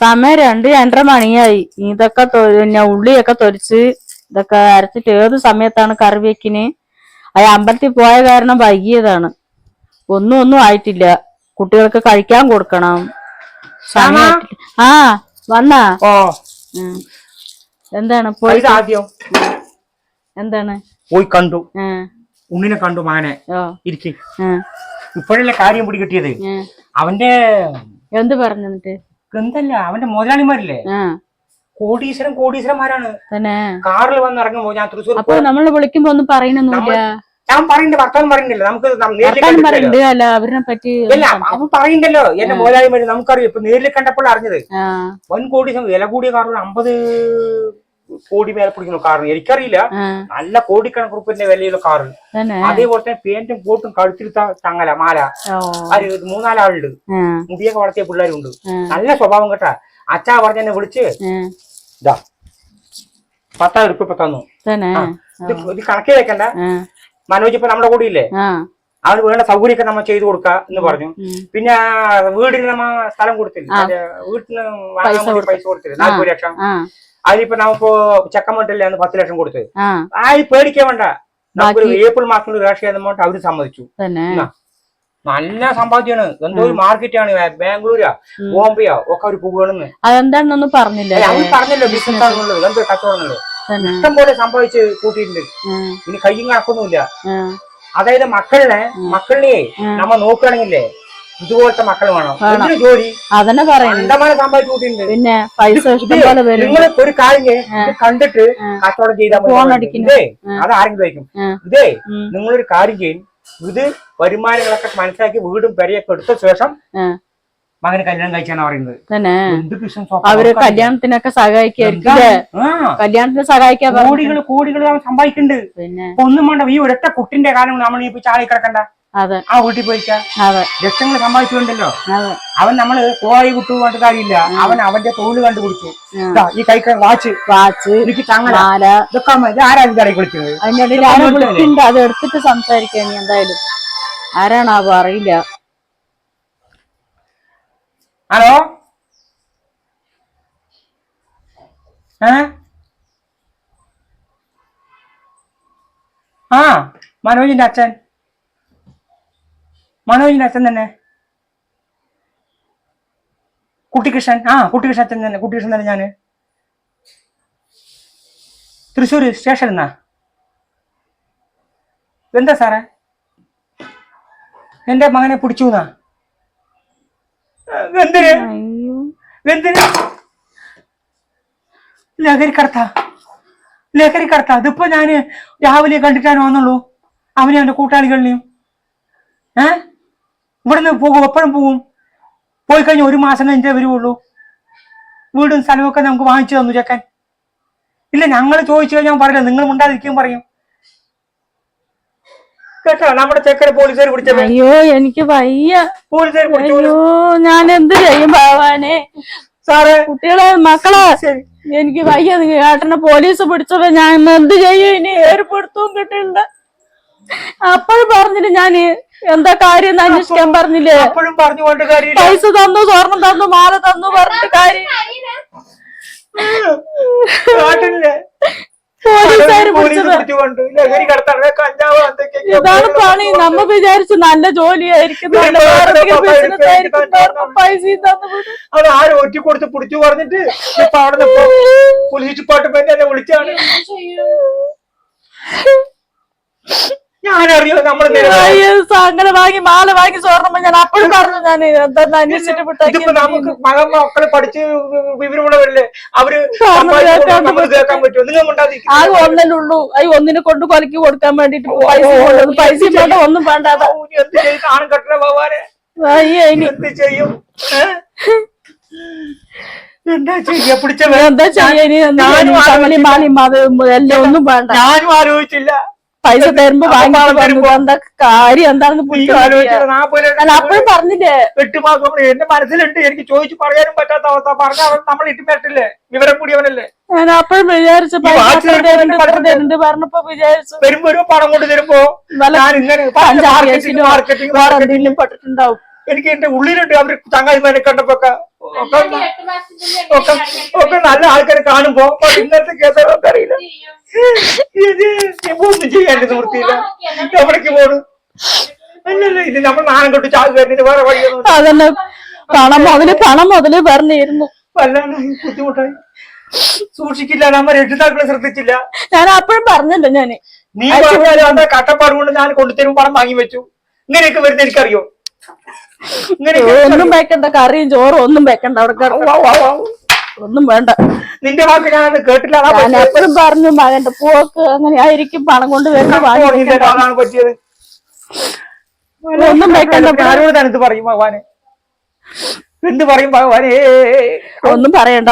സമയം രണ്ട് രണ്ടര മണിയായി. ഇതൊക്കെ പിന്നെ ഉള്ളിയൊക്കെ തൊലിച്ച് ഇതൊക്കെ അരച്ചിട്ട് ഏത് സമയത്താണ് കറി വെക്കിന് അത് അമ്പലത്തിൽ പോയ കാരണം വൈകിയതാണ്. ഒന്നും ഒന്നും ആയിട്ടില്ല. കുട്ടികൾക്ക് കഴിക്കാൻ കൊടുക്കണം. ആ വന്നാ. എന്താണ് പോയി ആദ്യം. എന്താണ്? പോയി കണ്ടു. ഉണ്ണിനെ കണ്ടു മകനെ. ഇരിക്കും. ഇപ്പോഴല്ലേ കാര്യം പിടി കിട്ടിയത്? അവന്റെ എന്ത് പറഞ്ഞു എന്തല്ല അവന്റെ മുതലാളിമാരില്ലേ? കോടീശ്വരം കോടീശ്വരന്മാരാണ്. തന്നെ. കാറിൽ വന്ന് ഇറങ്ങുമ്പോ ഞാൻ തൃശ്ശൂർ അപ്പൊ നമ്മൾ വിളിക്കുമ്പോ ഒന്നും പറയണൊന്നുമില്ല ഞാൻ പറയണ്ട ഭർത്താവും പറയണ്ടല്ലോ. നമുക്ക് അല്ല അവരെ പറ്റി അവൻ പറയണ്ടല്ലോ. എന്റെ മുതലാളിമാര് നമുക്കറിയാം. ഇപ്പൊ നേരിൽ കണ്ടപ്പോൾ അറിഞ്ഞത്. വൻ കോടീശ്വരം വില കൂടിയ കാറുകൾ അമ്പത് കോടി മേലെ പിടിക്കുന്ന കാറിന്. എനിക്കറിയില്ല. നല്ല കോടിക്കണക്ക് റുപ്പിന്റെ വിലയുള്ള കാറ്. അതേപോലെ തന്നെ പേന്റും കോട്ടും കഴുത്തിരുത്ത തങ്ങല മാല. അത് മൂന്നാലാളുണ്ട്. മുടിയൊക്കെ വളർത്തിയ പിള്ളേരുണ്ട്. നല്ല സ്വഭാവം കേട്ടാ. അച്ഛാ പറഞ്ഞ എന്നെ വിളിച്ച് ഇതാ പത്തായിരം ഉറുപ്പ്യ ഇപ്പൊ തന്നു. ഇത് കണക്കേ വെക്കണ്ട. മനോജ് ഇപ്പൊ നമ്മുടെ കൂടെ ഇല്ലേ? അവന് വേണ്ട സൗകര്യമൊക്കെ നമ്മൾ ചെയ്തു കൊടുക്ക എന്ന് പറഞ്ഞു. പിന്നെ വീടിന് നമ്മ സ്ഥലം കൊടുത്തില്ല? വീട്ടിന് പൈസ കൊടുത്തില്ല? നാൽപ്പത് ലക്ഷം. ആ നമുക്ക് അന്ന് പത്ത് ലക്ഷം കൊടുത്തത്? ആ. പേടിക്കാൻ വേണ്ട. നമുക്കൊരു ഏപ്രിൽ മാസം രാഷ്ട്രീയ എമൗണ്ട് അവർ സമ്മതിച്ചു. നല്ല സമ്പാദ്യമാണ് എന്തോ ഒരു മാർക്കറ്റാണ്. ബാംഗ്ലൂരാ ബോംബെയോ ഒക്കെ അവർ പോകുകയാണെന്ന് അതെന്താണെന്നൊന്നും പറഞ്ഞില്ല അവൻ പറഞ്ഞല്ലോ ബിസിനസ് ആണെന്നുള്ളത്. എന്തോ കച്ചവടങ്ങളോ ഇഷ്ടം പോലെ സംഭവിച്ച് കൂട്ടിയിട്ടുണ്ട്. ഇനി കയ്യും കണക്കൊന്നുമില്ല. അതായത് മക്കളിനെ മക്കളിനെ നമ്മ നോക്കുകയാണെങ്കിലേ ഇതുപോലത്തെ മക്കൾ വേണം. ജോലി? അതന്നെ പറയുന്നു അന്തമാനം സമ്പാദിച്ചു പിന്നെ പൈസ ഇഷ്ടം പോലെ വരും നിങ്ങൾ ഒരു കാര്യം കണ്ടിട്ട് കച്ചവടം ചെയ്താൽ. ഇതേ അത് ആരെങ്കിലും വയ്ക്കും. ഇതേ. നിങ്ങളൊരു കാര്യം ചെയ്യും. ഇത് വരുമാനങ്ങളൊക്കെ മനസ്സിലാക്കി വീടും പെരയൊക്കെ എടുത്ത ശേഷം മകന് കല്യാണം കഴിച്ചാണ് പറയുന്നത്. അവർ കല്യാണത്തിനൊക്കെ സഹായിക്കായിരിക്കും കല്യാണത്തിന് സഹായിക്കാൻ കോടികൾ കോടികൾ സമ്പാദിക്കുന്നുണ്ട്. പിന്നെ? ഒന്നും വേണ്ട. ഈ ഒരൊറ്റ കുട്ടിന്റെ കാലം നമ്മൾ ഈ ചാടി കിടക്കണ്ട. അതെ. ആ വീട്ടിൽ പോയിക്കാ? അതെ. ലക്ഷങ്ങൾ സമ്പാദിച്ചുണ്ടല്ലോ അവൻ നമ്മൾ കോഴി വിട്ടു കൊണ്ട് കാര്യമില്ല അവൻ അവന്റെ തൊഴിൽ കണ്ടുപിടിച്ചു. ഈ കൈക്ക് വാച്ച്. വാച്ച് എനിക്ക് തങ്ങല. ഇതൊക്കെ ആരാ ഇത് ഇടയിൽ വിളിക്കുന്നത് അതിന്റെ ഇടയിൽ ആരും വിളിക്കുന്നുണ്ട് അത് എടുത്തിട്ട് സംസാരിക്കാൻ എന്തായാലും. ആരാണാവോ അറിയില്ല. ഹലോ? ഏ? ആ മനോജിന്റെ അച്ഛൻ. മനോജിന്റെ അച്ഛൻ തന്നെ. കുട്ടികൃഷ്ണൻ. ആ കുട്ടികൃഷ്ണൻ അച്ഛൻ തന്നെ. കുട്ടികൃഷ്ണൻ തന്നെ ഞാൻ. തൃശ്ശൂർ സ്റ്റേഷൻ എന്നാ എന്താ സാറേ? എന്റെ മകനെ പിടിച്ചു എന്നാ? എന്തിന്? അയ്യോ. എന്തിന്? ലഹരി കടത്ത ലഹരി കടത്ത അതിപ്പോ ഞാൻ രാവിലെ കണ്ടിട്ടാണ് വന്നുള്ളൂ? അവനെ അവന്റെ കൂട്ടാളികളിനെയും ഏ നിന്ന് പോകും എപ്പോഴും പോകും. പോയി കഴിഞ്ഞ ഒരു മാസം കഴിഞ്ഞേ വരുവുള്ളൂ. വീടും സ്ഥലമൊക്കെ നമുക്ക് വാങ്ങിച്ചു തന്നു ചെക്കൻ. ഇല്ല ഞങ്ങൾ ചോദിച്ചു കഴിഞ്ഞാൽ പറയില്ല നിങ്ങൾ മിണ്ടാതിരിക്കും പറയും. കേട്ടോ നമ്മുടെ ചെക്കനെ പോലീസുകാർ പിടിച്ചത് അയ്യോ എനിക്ക് വയ്യ. പോലീസുകാർ അയ്യോ ഞാൻ എന്ത് ചെയ്യും ഭഗവാനെ? സാറേ കുട്ടികളെ മക്കളെ ശരി. എനിക്ക് വയ്യ. നിങ്ങൾ ഏട്ടനെ പോലീസ് പിടിച്ചപ്പോ ഞാൻ എന്ത് ചെയ്യും? ഇനി ഏർപ്പെടുത്തും കിട്ടില്ല. അപ്പോഴും പറഞ്ഞില്ല ഞാൻ എന്താ കാര്യം എന്ന് അന്വേഷിക്കാൻ പറഞ്ഞില്ലേ? അപ്പോഴും പറഞ്ഞു കൊണ്ട് കാര്യമില്ല. പൈസ തന്നു സ്വർണം തന്നു മാല തന്നു പറഞ്ഞിട്ട് കാര്യം ഇതാണ് പണി. നമ്മ വിചാരിച്ചു നല്ല ജോലിയായിരിക്കും ആയിരിക്കും ആര് ഒറ്റ കൊടുത്ത് പിടിച്ചു പറഞ്ഞിട്ട് ഇപ്പൊ അവിടെ പോലീസ് ഡിപ്പാർട്ട്മെന്റ് എന്നെ വിളിച്ചാണ്. അങ്ങനെ വാങ്ങി മാല വാങ്ങി സ്വർണം ഞാൻ അപ്പോഴും പറഞ്ഞു ഞാൻ എന്താ അന്വേഷിച്ചിട്ട് ഇതിപ്പോ നമുക്ക് വിട്ടേക്ക് മകൻ മക്കൾ പഠിച്ച് വിവരമുള്ളവരല്ലേ അവർ ഉണ്ടാതിരിക്കും ഒന്നല്ലേ ഉള്ളൂ അയ്യോ ഒന്നിനെ കൊണ്ട് കൊലക്ക് കൊടുക്കാൻ വേണ്ടിട്ട് പൈസ പൈസ വേണ്ട ഒന്നും വേണ്ട അതാ. ഭഗവാനെ എന്ത് ചെയ്യും? എന്താ ചെയ്യാ പിടിച്ച എന്താ ചെയ്യാ ഇനി എന്താ ഞാനും ചെയ്യാ? കമ്മലും മാലയും അത് എല്ലാം ഒന്നും വേണ്ട ഞാനും ആലോചിച്ചില്ല പൈസ തരുമ്പോ വാങ്ങിക്കുമ്പോ എന്താ കാര്യം എന്താണെന്ന് ഞാൻ അപ്പോഴും പറഞ്ഞില്ലേ? എട്ട് മാസം എന്റെ മനസ്സിലുണ്ട്. എനിക്ക് ചോദിച്ചു പറയാനും പറ്റാത്ത അവസ്ഥ. പറഞ്ഞ അവൻ നമ്മൾ ഇട്ടുമേട്ടില്ലേ വിവരം കൂടിയവനല്ലേ? ഞാൻ അപ്പോഴും വിചാരിച്ചു പറഞ്ഞപ്പോ വരുമ്പോ ഒരു പണം കൊണ്ട് തരുമ്പോ ഞാൻ ഇങ്ങനെ മാർക്കറ്റിംഗ് കേസിലോ മാർക്കറ്റിംഗ് വേറെ എന്തെങ്കിലും പെട്ടിട്ടുണ്ടാവും. എനിക്ക് എന്റെ ഉള്ളിലുണ്ട്. അവർ ചങ്ങാതിമാരെ കണ്ടപ്പോ ഒക്കെ ഒക്കെ ഒക്കെ നല്ല ആൾക്കാരെ കാണുമ്പോ. ഇന്നത്തെ കേസ് ഒന്നും എവിടേക്ക് പോണു അല്ലല്ല ഇത് നമ്മൾ നാണം തൊട്ട് ചാകുക ഇതിന് വേറെ വഴിയൊന്നും അതന്നെ പണം മുതൽ പണം മുതൽ പറഞ്ഞിരുന്നു വല്ലാണ്ട് ബുദ്ധിമുട്ടായി. സൂക്ഷിക്കില്ല നമ്മ രക്ഷിതാക്കളെ ശ്രദ്ധിച്ചില്ല. ഞാൻ അപ്പോഴും പറഞ്ഞല്ലോ ഞാൻ. നീ പറഞ്ഞാലും കട്ടപ്പാട് കൊണ്ട് ഞാൻ കൊണ്ടുതരും പണം വാങ്ങി വെച്ചു. ഇങ്ങനെയൊക്കെ വരുന്ന എനിക്കറിയോ? ഇങ്ങനെയൊക്കെ ഒന്നും വെക്കണ്ട കറിയും ചോറും ഒന്നും വെക്കണ്ട അവിടെ. ഒന്നും വേണ്ട. നിന്റെ വാക്ക് ഞാൻ കേട്ടില്ല. ഞാൻ എപ്പോഴും പറഞ്ഞു മകന്റെ പോക്ക് അങ്ങനെ ആയിരിക്കും. പണം കൊണ്ട് വരുന്ന വാങ്ങി. പറ്റിയത്. ഒന്നും വെക്കണ്ട ആരോട് പറയും ഭഗവാനെ? എന്ത് പറയും ഭഗവാനെ? ഒന്നും പറയണ്ട.